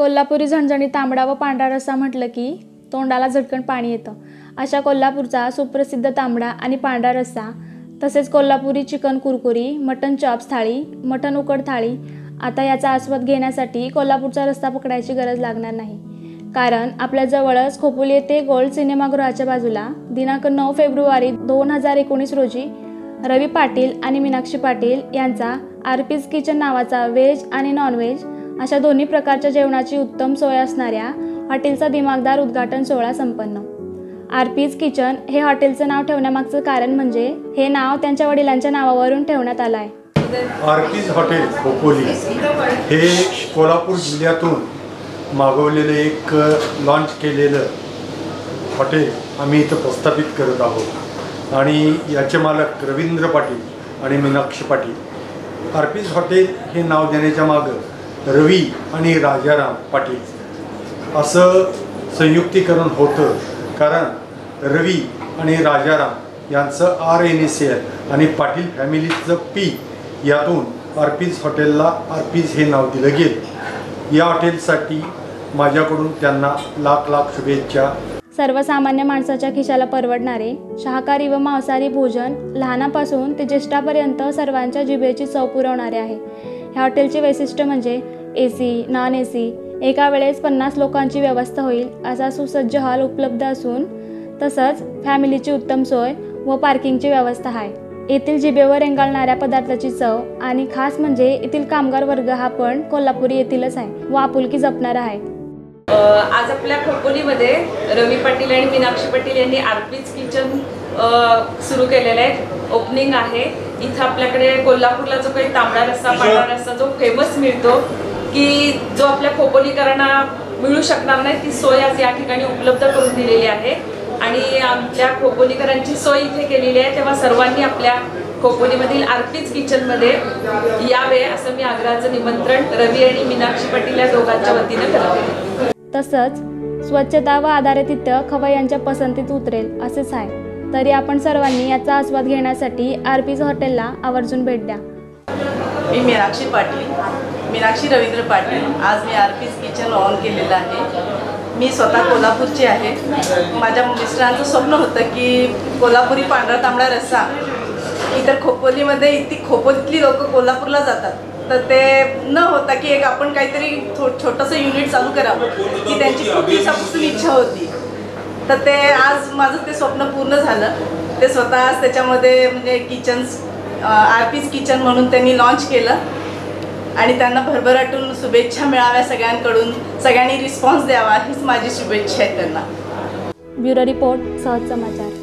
कोल्हापुरी झणझणी तांबडा व पांढरा रस्सा म्हटलं की तोंडाला झटकन पाणी येतं. अशा कोल्हापूरचा सुप्रसिद्ध तांबडा आणि पांढरा रस्सा तसेच कोल्हापुरी चिकन कुरकुरी मटन चॉप्स थाळी मटन उकड थाळी आता याचा आस्वाद घेण्यासाठी कोल्हापूरचा रस्ता पकडायची गरज लागणार नाही. कारण आपल्या जवळच खोपोली येथे गोल्ड सिनेमागृहाच्या बाजूला दिनांक नऊ फेब्रुवारी दोन हजार एकोणीस रोजी रवी पाटील आणि मीनाक्षी पाटील यांचा आरपीज किचन नावाचा व्हेज आणि नॉनव्हेज अशा दोन्ही प्रकारच्या जेवणाची उत्तम सोय असणाऱ्या हॉटेलचा दिमागदार उद्घाटन सोहळा संपन्न. आरपीज किचन हे हॉटेलचं नाव ठेवण्यामागचं कारण म्हणजे हे नाव त्यांच्या वडिलांच्या नावावरून ठेवण्यात आलं आहे आरपीज हॉटेल खोपोली हे कोल्हापूर जिल्ह्यातून मागवलेलं एक लॉन्च केलेलं हॉटेल आम्ही इथं प्रस्थापित करत आहोत. आणि याचे मालक रवींद्र पाटील आणि मीनाक्षी पाटील. आरपीज हॉटेल हे नाव देण्याच्या मागं रवी आणि राजाराम पाटील. असं संयुक्तीकरण होतं कारण रवी आणि राजाराम यांचं आर एन एस एल आणि पाटील फॅमिलीचं पी यातून आरपीज हॉटेलला आरपीज हे नाव दिलं गेलं. या हॉटेलसाठी माझ्याकडून त्यांना लाख लाख शुभेच्छा. सर्वसामान्य माणसाच्या खिशाला परवडणारे शाकाहारी व मांसाहारी भोजन लहानापासून ते ज्येष्ठापर्यंत सर्वांच्या जिभेची चव पुरवणारे आहे. ह्या हॉटेलचे वैशिष्ट्य म्हणजे A C non A C एका वेळेस पन्नास लोकांची व्यवस्था होईल असा सुसज्ज हॉल उपलब्ध असून तसंच फॅमिलीची उत्तम सोय व पार्किंगची व्यवस्था आहे. येथील जिभेवर रेंगाळणाऱ्या पदार्थाची चव आणि खास म्हणजे येथील कामगार वर्ग हा पण कोल्हापुरी येथीलच आहे व आपुलकी जपणारा आहे. आज आपल्या खोपोलीमध्ये रवी पाटील आणि मीनाक्षी पाटील यांनी आरपीज किचन सुरू केलेलं आहे. ओपनिंग आहे. इथं आपल्याकडे कोल्हापूरला जो काही तांबडा रस्सा पांढरा रस्सा जो फेमस मिळतो की जो आपल्या खोपोलीकरांना मिळू शकणार नाही ती सोय आज या ठिकाणी उपलब्ध करून दिलेली आहे. आणि आमच्या खोपोलीकरांची सोय इथे केलेली आहे तेव्हा सर्वांनी आपल्या खोपोलीमधील आरपीज किचनमध्ये यावे असं मी आग्रहाचं निमंत्रण रवी आणि मीनाक्षी पाटील या दोघांच्या वतीनं करते. तसंच स्वच्छता व आधारितित्य खवय्यांच्या पसंतीत उतरेल असेच आहे. तरी आपण सर्वांनी याचा आस्वाद घेण्यासाठी आर पीज हॉटेलला आवर्जून भेट द्या. मी मीनाक्षी पाटील. मीनाक्षी रवींद्र पाटील. आज मी आर पीज किचन ऑन केलेलं आहे. मी स्वतः कोल्हापूरची आहे. माझ्या मिस्टरांचं स्वप्न होतं की कोल्हापुरी पांढरा तांबडा रस्सा इतर खोपोलीमध्ये ती खोपोलीतली लोक कोल्हापूरला जातात. तर ते न होता की एक आपण काहीतरी थो छोटंसं युनिट चालू करावं. ही त्यांची खूप दिवसापासून इच्छा होती. तर ते आज माझं ते स्वप्न पूर्ण झालं. ते स्वतः त्याच्यामध्ये म्हणजे किचन्स आर पीज किचन म्हणून त्यांनी लॉन्च केलं. आणि त्यांना भरभराटून शुभेच्छा मिळाव्या सगळ्यांकडून. सगळ्यांनी रिस्पॉन्स द्यावा हीच माझी शुभेच्छा आहे त्यांना. ब्युरो रिपोर्ट सहज समाचार.